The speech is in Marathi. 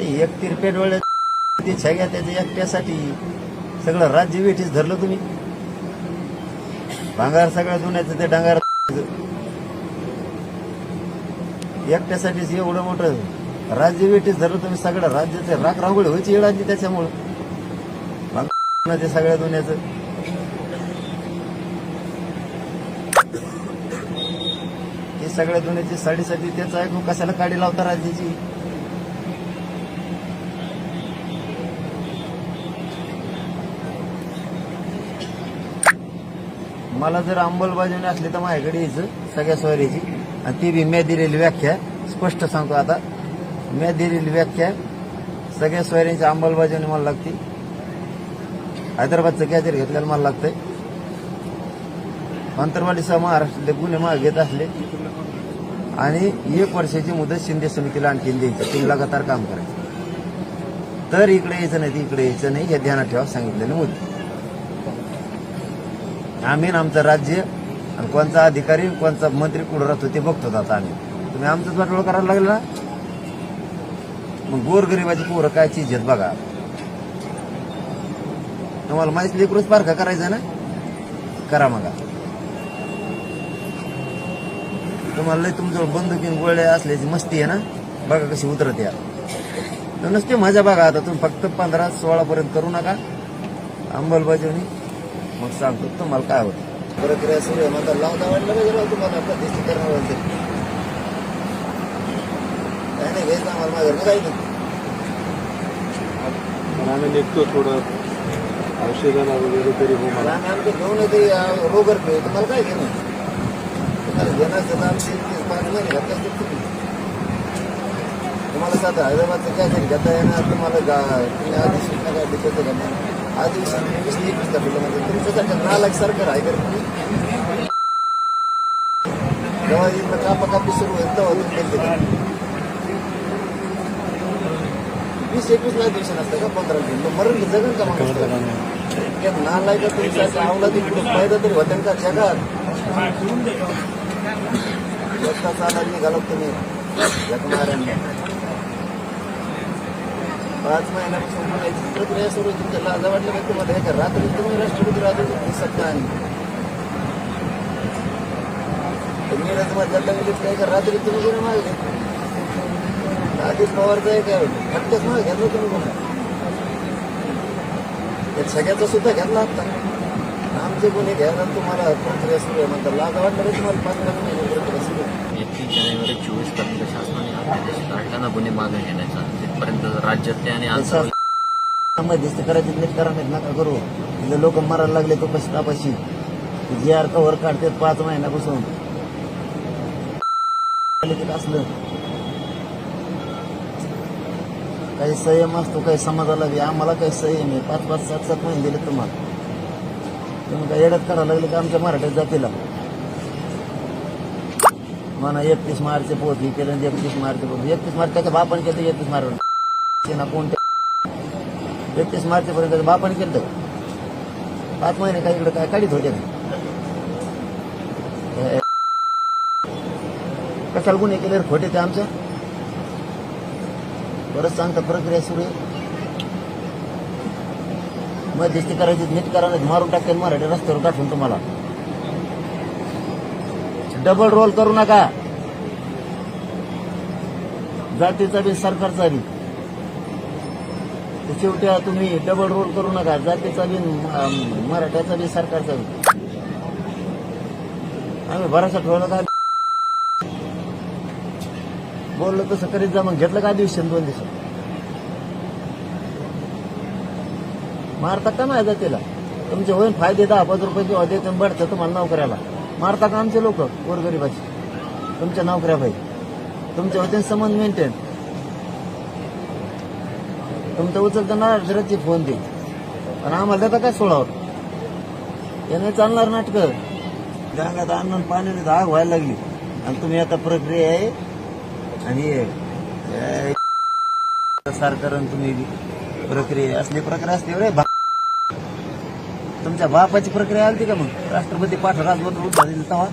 ते एक तिरपे डोळे ते छग्या त्याच्या एकट्यासाठी सगळं राज्य वेठीच धरलं तुम्ही. भांगार सगळ्या जुन्याचं ते डांगार एकट्यासाठीच एवढं मोठं राज्य वेठीच धरलं तुम्ही सगळं राज्याचं राख रांगोळी व्हायची येळ त्याच्यामुळं. ते सगळ्या जुन्याचं हे सगळ्या जुन्याची साडेसाती त्याचं ऐकून कशाला काडी लावता राज्याची? मला जर अंमलबजावणी असली तर माझ्याकडे यायचं सगळ्या स्वारीची आणि ती बी मी दिलेली व्याख्या स्पष्ट सांगतो आता. मी दिलेली व्याख्या सगळ्या स्वाऱ्यांची अंमलबजावणी मला लागते. हैदराबादचं कॅचर घेतल्याला मला लागतंय. अंतरवाडीसह महाराष्ट्रातले गुन्हे मागे घेत असले. आणि एक वर्षाची मुदत शिंदे समितीला आणखीन द्यायची. ती लगातार काम करायचं. तर इकडे यायचं नाही इकडे यायचं नाही हे ध्यानात ठेवा सांगितलेली मुद्दे. आम्ही आमचं राज्य आणि कोणचा अधिकारी कोणचा मंत्री कुठं राहतो ते बघतो आता आम्ही. तुम्ही आमचंच वाटोळ करायला लागलं ना? मग गोरगरिबाची पोरं काय चीज आहेत बघा. तुम्हाला माहिती लेकरूच पारखा करायचं ना? करा मग. तुम्हाला लय तुमच्यावर बंदुकीन गोळ्या असल्याची मस्ती आहे ना? बघा कशी उतरत या. तर नसते माझ्या बघा आता तुम्ही फक्त पंधरा सोळा पर्यंत करू नका. अंमलबजावणी. मग सांगतो तुम्हाला काय होतं? प्रक्रिया सुरू आहे. म्हणता लावता वाटलं पाहिजे राव तुम्हाला प्रतिष्ठित करणार तरी काय नाही घ्यायचं आम्हाला माझ्या घरी जायचं पण आम्ही निघतो थोडं. औषधाला वगैरे तरी हो मला आम्ही आमचं घेऊन येते रोगर पे तुम्हाला काय घेणं तुम्हाला घेणं असेल तर आमचे ते पाच महिने घातले असतील तुम्ही. तुम्हाला साधं हैदराबादचं काय तरी घेता येणार तुम्हाला गा- तुम्ही आधी सूचना काय त्याचं घेणार. आज वीस एकवीस तारखेला म्हणजे नालायक सरकार आहे का रे तुम्ही जेव्हा सुरू होईल तेव्हा तुम्ही वीस एकवीस ला दिवशी नसतं का? पंधरा मरण जगन का माणूस या नालायका तुमच्या अवलादी पुढे फायदा तरी होत्या का? जगात. एकटा चाला निघाला तुम्ही. जगणाऱ्यांना. पाच महिन्यापासून म्हणायची प्रक्रिया सुरू होती त्याला लाजा वाटलं का तुम्हाला? एका रात्री तुम्ही राष्ट्रपती राहतो दिसत तुम्ही नीरज मधल्या म्हणजे काय करा? रात्री तुम्ही कोणी मागे अजित पवारचा एक हत्याच मागे घेतलं तुम्ही कोणी सगळ्याचं सगळ्याचा सुद्धा घेतला आता. आमचे गुन्हे घ्यायला तुम्हाला प्रक्रिया सुरू आहे म्हणतात. लाज वाटलं तुम्हाला? पाच पाच महिने प्रक्रिया सुरू आहे एकतीस जानेवारी चोवीसपर्यंत शासनाने अध्यादेश काढला ना गुन्हे मागे घेण्याचा तिथपर्यंत राज्यातले आणि आंतरराष्ट्रीय करायची नीट करा नाहीत नका करू. तिथे लोक मरायला लागले तो कशी तापाशी? जे आर कव्हर काढतात पाच महिन्यापासून. असलं. काही संयम असतो काही समाजाला बी. आम्हाला काही संयम आहे. पाच पाच सात सात महिने दिले तुम्हाला. तुम्ही काय येड्यात करायला लागले का आमच्या मराठ्यात जातीला? म्हणा एकतीस मार्च पोहोचली केलं एकतीस मार्च पोहोचली एकतीस मार्च त्याच्या बापाने केलं एकतीस मार्च ना कोणत्या एकतीस मार्च पर्यंत बापाने केलं पाच महिने काही इकडे काय काढीत होते कशाल कशाला गुन्हे केले खोटे ते आमच्या परत सांगता प्रक्रिया सुरू आहे. मध्यस्थी करायची नीट करायला मारून टाकेल मराठी रस्त्यावर टाकून तुम्हाला. डबल रोल करू नका. जातीचा बी सरकारचा बी. शेवट्या शेवटी तुम्ही डबल रोल करू नका. जातीचा बी मराठ्याचा बी सरकारचा बी. आम्ही भरोसा ठेवला का? बोललो तसं करीत जा मग. घेतलं का दिवशी दोन दिवस मारता का नाही जातीला? तुमचे होईन फायदे दहा पाच रुपये किंवा देते बढतं तुम्हाला नोकऱ्याला. मारतात आमचे लोक गोरगरीबाची. तुमच्या नोकऱ्या भाई तुमच्या वतीने संबंध मेंटेन तुमचं उचलता ना फोन दे. पण आम्हाला देता काय सोळावर? याने चालणार नाटक. गांगात अन्न पाण्याने आग व्हायला लागली. आणि तुम्ही आता प्रक्रिया आहे. आणि हे- तुम्ही प्रक्रिया असली प्रकार असते एवढे तुमच्या बापाची प्रक्रिया आली का मग? राष्ट्रपती पाठ राजवट उद्या दिली तेव्हा.